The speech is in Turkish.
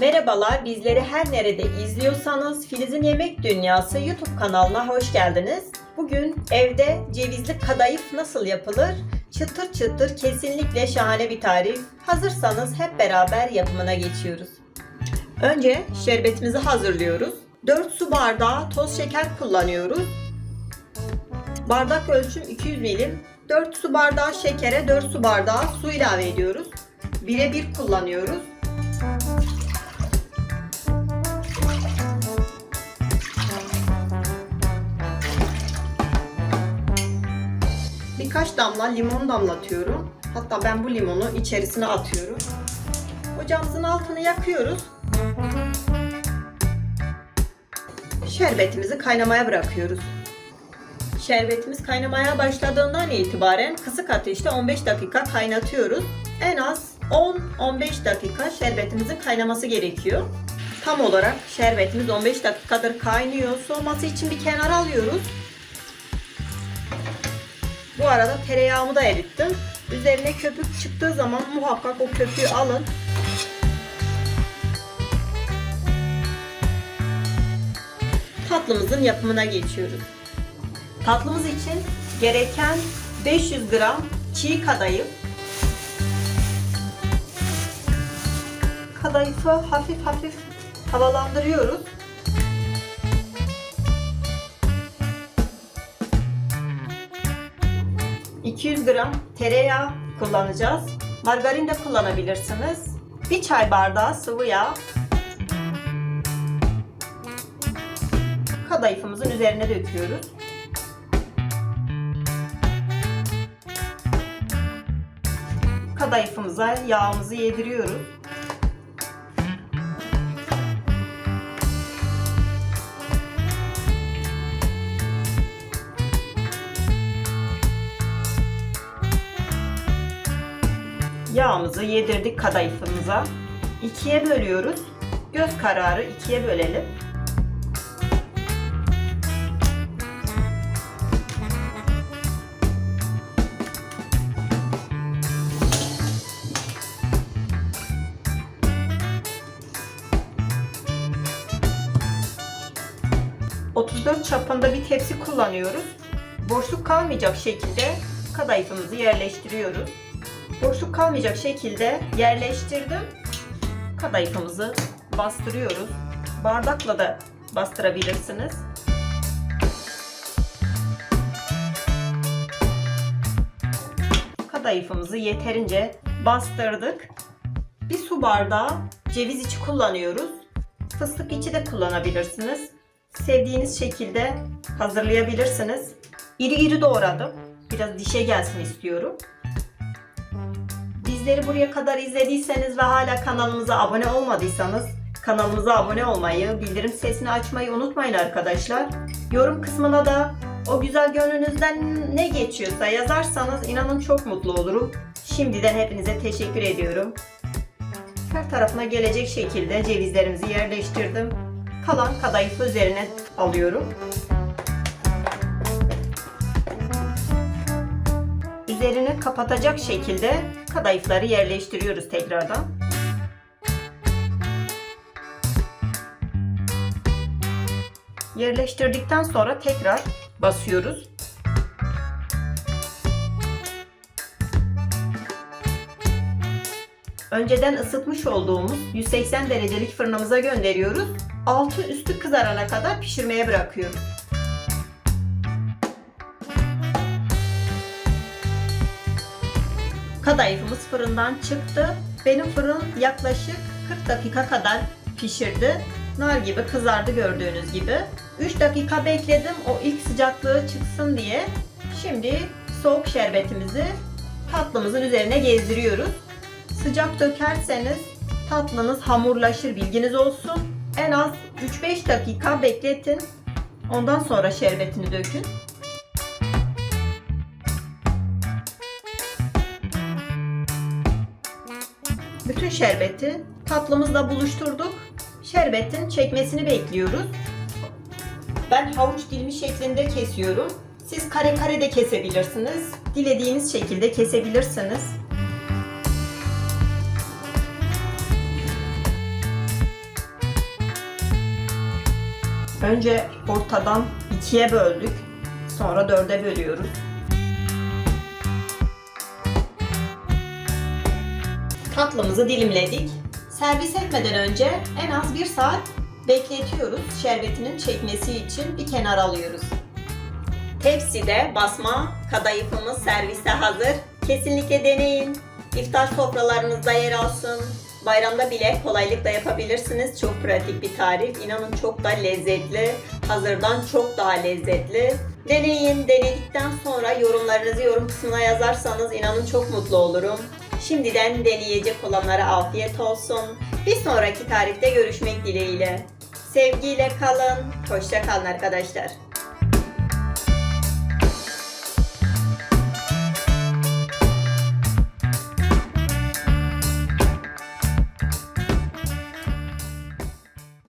Merhabalar, bizleri her nerede izliyorsanız Filiz'in Yemek Dünyası YouTube kanalına hoş geldiniz. Bugün evde cevizli kadayıf nasıl yapılır? Çıtır çıtır kesinlikle şahane bir tarif. Hazırsanız hep beraber yapımına geçiyoruz. Önce şerbetimizi hazırlıyoruz. 4 su bardağı toz şeker kullanıyoruz. Bardak ölçüm 200 milim. 4 su bardağı şekere 4 su bardağı su ilave ediyoruz. Bire bir kullanıyoruz. Birkaç damla limon damlatıyorum. Hatta ben bu limonu içerisine atıyorum. Ocağımızın altını yakıyoruz. Şerbetimizi kaynamaya bırakıyoruz. Şerbetimiz kaynamaya başladığından itibaren kısık ateşte 15 dakika kaynatıyoruz. En az 10-15 dakika şerbetimizin kaynaması gerekiyor. Tam olarak şerbetimiz 15 dakikadır kaynıyor. Soğuması için bir kenara alıyoruz. Arada tereyağımı da erittim. Üzerine köpük çıktığı zaman muhakkak o köpüğü alın. Tatlımızın yapımına geçiyoruz. Tatlımız için gereken 500 gram çiğ kadayıf. Kadayıfı hafif hafif havalandırıyoruz. ...200 gram tereyağı kullanacağız. Margarin de kullanabilirsiniz. Bir çay bardağı sıvı yağ. Kadayıfımızın üzerine döküyoruz. Kadayıfımıza yağımızı yediriyoruz. Yağımızı yedirdik kadayıfımıza. İkiye bölüyoruz. Göz kararı ikiye bölelim. ...34 çapında bir tepsi kullanıyoruz. Boşluk kalmayacak şekilde kadayıfımızı yerleştiriyoruz. Boşluk kalmayacak şekilde yerleştirdim. Kadayıfımızı bastırıyoruz. Bardakla da bastırabilirsiniz. Kadayıfımızı yeterince bastırdık. Bir su bardağı ceviz içi kullanıyoruz. Fıstık içi de kullanabilirsiniz. Sevdiğiniz şekilde hazırlayabilirsiniz. İri iri doğradım. Biraz dişe gelsin istiyorum. Bizleri buraya kadar izlediyseniz ve hala kanalımıza abone olmadıysanız kanalımıza abone olmayı, bildirim sesini açmayı unutmayın arkadaşlar. Yorum kısmına da o güzel gönlünüzden ne geçiyorsa yazarsanız inanın çok mutlu olurum. Şimdiden hepinize teşekkür ediyorum. Her tarafına gelecek şekilde cevizlerimizi yerleştirdim. Kalan kadayıfı üzerine alıyorum. Üzerini kapatacak şekilde kadayıfları yerleştiriyoruz tekrardan. Yerleştirdikten sonra tekrar basıyoruz. Önceden ısıtmış olduğumuz 180 derecelik fırınımıza gönderiyoruz. Altı üstü kızarana kadar pişirmeye bırakıyoruz. Kadayıfımız fırından çıktı. Benim fırın yaklaşık 40 dakika kadar pişirdi. Nar gibi kızardı gördüğünüz gibi. 3 dakika bekledim o ilk sıcaklığı çıksın diye. Şimdi soğuk şerbetimizi tatlımızın üzerine gezdiriyoruz. Sıcak dökerseniz tatlınız hamurlaşır bilginiz olsun. En az 3-5 dakika bekletin. Ondan sonra şerbetini dökün. Bütün şerbeti tatlımızla buluşturduk. Şerbetin çekmesini bekliyoruz. Ben havuç dilimi şeklinde kesiyorum. Siz kare kare de kesebilirsiniz. Dilediğiniz şekilde kesebilirsiniz. Önce ortadan ikiye böldük. Sonra dörde bölüyoruz. Tatlımızı dilimledik. Servis etmeden önce en az bir saat bekletiyoruz. Şerbetinin çekmesi için bir kenara alıyoruz. Tepside basma kadayıfımız servise hazır. Kesinlikle deneyin. İftar sofralarınızda yer alsın. Bayramda bile kolaylıkla yapabilirsiniz. Çok pratik bir tarif. İnanın çok da lezzetli. Hazırdan çok daha lezzetli. Deneyin. Denedikten sonra yorumlarınızı yorum kısmına yazarsanız inanın çok mutlu olurum. Şimdiden deneyecek olanlara afiyet olsun. Bir sonraki tarifte görüşmek dileğiyle. Sevgiyle kalın. Hoşça kalın arkadaşlar.